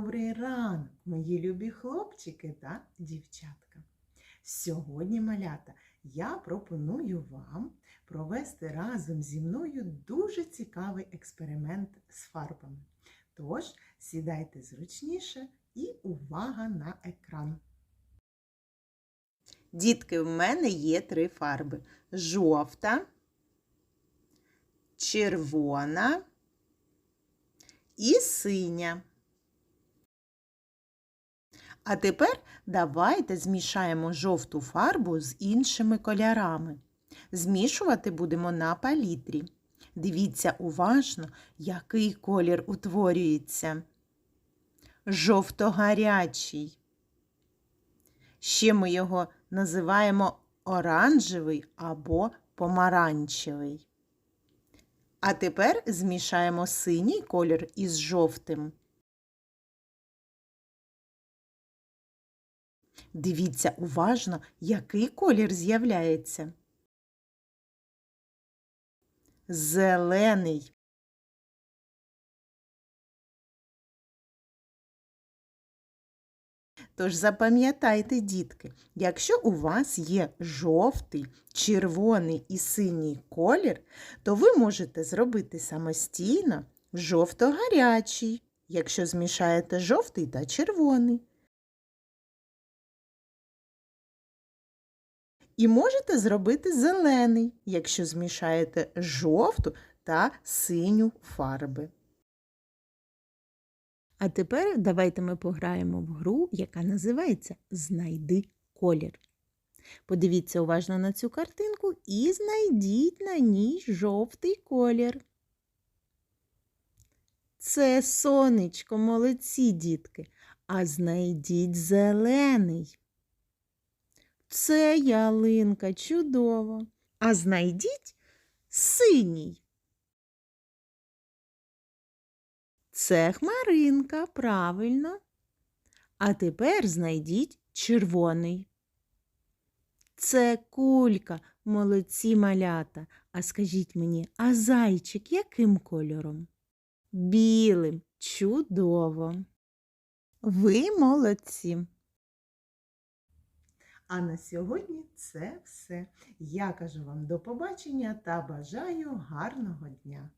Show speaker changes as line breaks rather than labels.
Добрий ранок, мої любі хлопчики та дівчатка. Сьогодні, малята, я пропоную вам провести разом зі мною дуже цікавий експеримент з фарбами. Тож, сідайте зручніше і увага на екран. Дітки, в мене є три фарби: жовта, червона і синя. А тепер давайте змішаємо жовту фарбу з іншими кольорами. Змішувати будемо на палітрі. Дивіться уважно, який колір утворюється. Жовто-гарячий. Ще ми його називаємо оранжевий або помаранчевий. А тепер змішаємо синій колір із жовтим. Дивіться уважно, який колір з'являється. Зелений. Тож запам'ятайте, дітки, якщо у вас є жовтий, червоний і синій колір, то ви можете зробити самостійно жовто-гарячий, якщо змішаєте жовтий та червоний. І можете зробити зелений, якщо змішаєте жовту та синю фарби.
А тепер давайте ми пограємо в гру, яка називається Знайди колір. Подивіться уважно на цю картинку і знайдіть на ній жовтий колір. Це сонечко, молодці, дітки. А знайдіть зелений. Це ялинка чудово. А знайдіть синій. Це хмаринка, правильно. А тепер знайдіть червоний. Це кулька, молодці малята. А скажіть мені, а зайчик яким кольором? Білим, чудово. Ви молодці.
А на сьогодні це все. Я кажу вам до побачення та бажаю гарного дня!